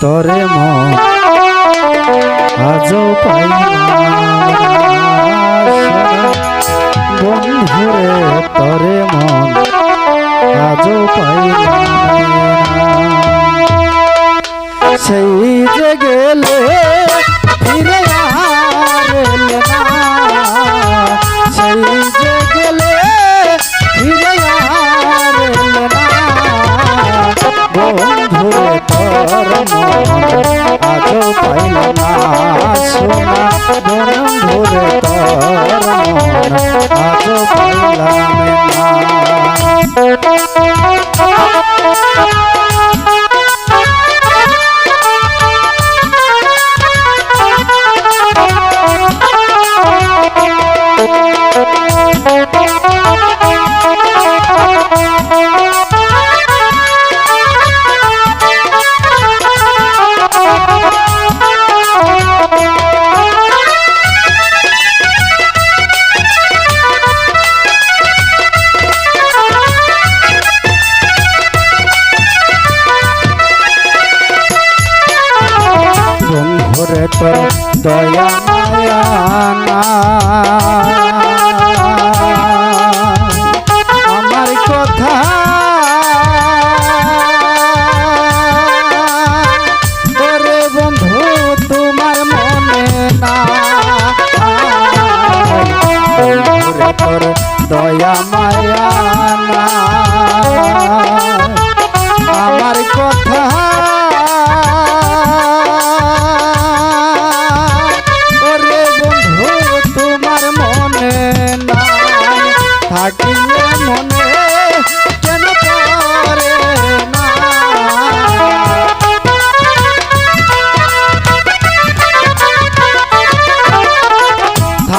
তরে মন আজও পাই বন্ধুরে তরে মন আজও পাই সেই যে গেলে ফিরে আর সেই যে মন আজও পাইল না সোনা বন্ধুরে তোর মন আজও পাইলাম না। দয়া না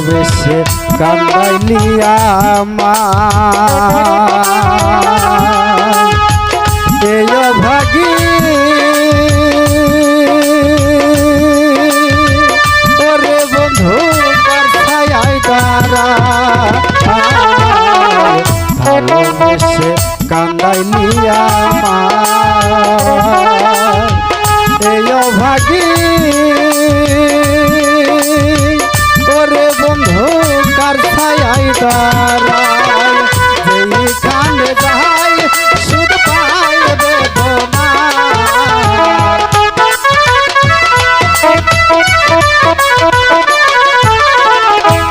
ভালোবেসে কান্দাইলি আমার এই ভাগি ছায় দাঁড়ায় যেই, সুদ পাই বেদনা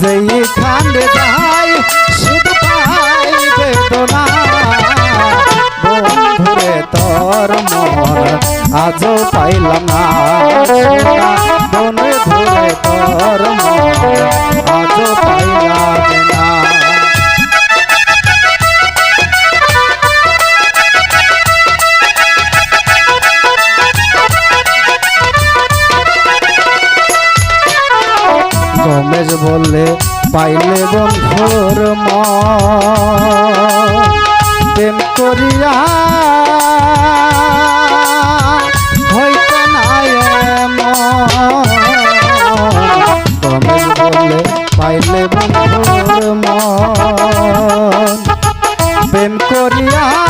যেই কানে যাই, সুদ পাই বেদনা বন্ধুরে, তোর মন পাইলাম বললে পাইলে বন্ধুর প্রেম করিয়া হইত না গমেজ বললে পাইলে বন্ধুর প্রেম করিয়া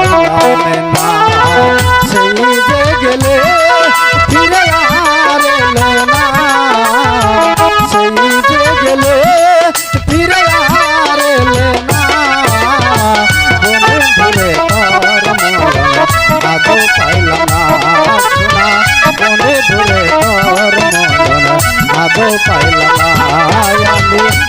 পাইলাম আমি